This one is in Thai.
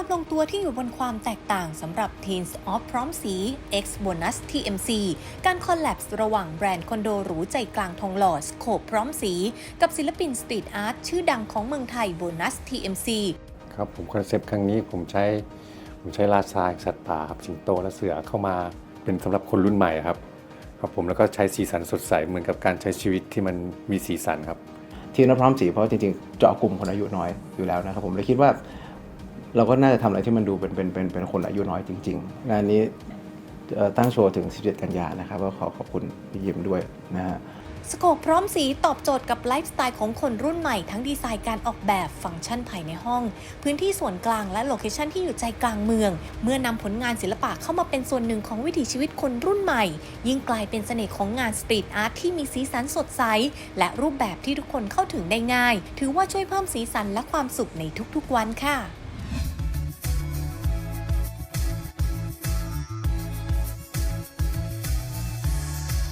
ความลงตัวที่อยู่บนความแตกต่างสำหรับ Teens of พร้อมสี X Bonus TMC การคอลแลบระหว่างแบรนด์คอนโดหรูใจกลางทองหล่อสโคปพร้อมสี กับศิลปินสตรีทอาร์ตชื่อดังของเมืองไทย Bonus TMC ครับผมคอนเซปต์ครั้งนี้ผมใช้ผมใช้ลาทรายสัตว์ป่าครับสิงโตและเสือเข้ามาเป็นสำหรับคนรุ่นใหม่ครับครับผมแล้วก็ใช้สีสันสดใสเหมือนกับการใช้ชีวิตที่มันมีสีสันครับ ทีมนักพร้อมสีเพราะจริงๆเจาะกลุ่มคนอายุน้อยอยู่แล้วนะครับผมเลยคิดว่า เราก็น่าจะทำอะไรที่มันดูเป็นเป็นเป็นเป็นคนอายุน้อยจริงๆงานนี้เอ่อตั้งโชว์ถึง 17 กันยานะครับก็ขอขอบคุณพี่ยิมด้วยนะฮะ สโคปพร้อมสีตอบโจทย์กับไลฟ์สไตล์ของคนรุ่นใหม่ทั้งดีไซน์การออกแบบฟังก์ชันภายในห้อง พื้นที่ส่วนกลางและโลเคชันที่อยู่ใจกลางเมือง เมื่อนำผลงานศิลปะเข้ามาเป็นส่วนหนึ่งของวิถีชีวิตคนรุ่นใหม่ ยิ่งกลายเป็นเสน่ห์ของงานสตรีทอาร์ตที่มีสีสันสดใส และรูปแบบที่ทุกคนเข้าถึงได้ง่าย ถือว่าช่วยเพิ่มสีสันและความสุขในทุกๆวันค่ะ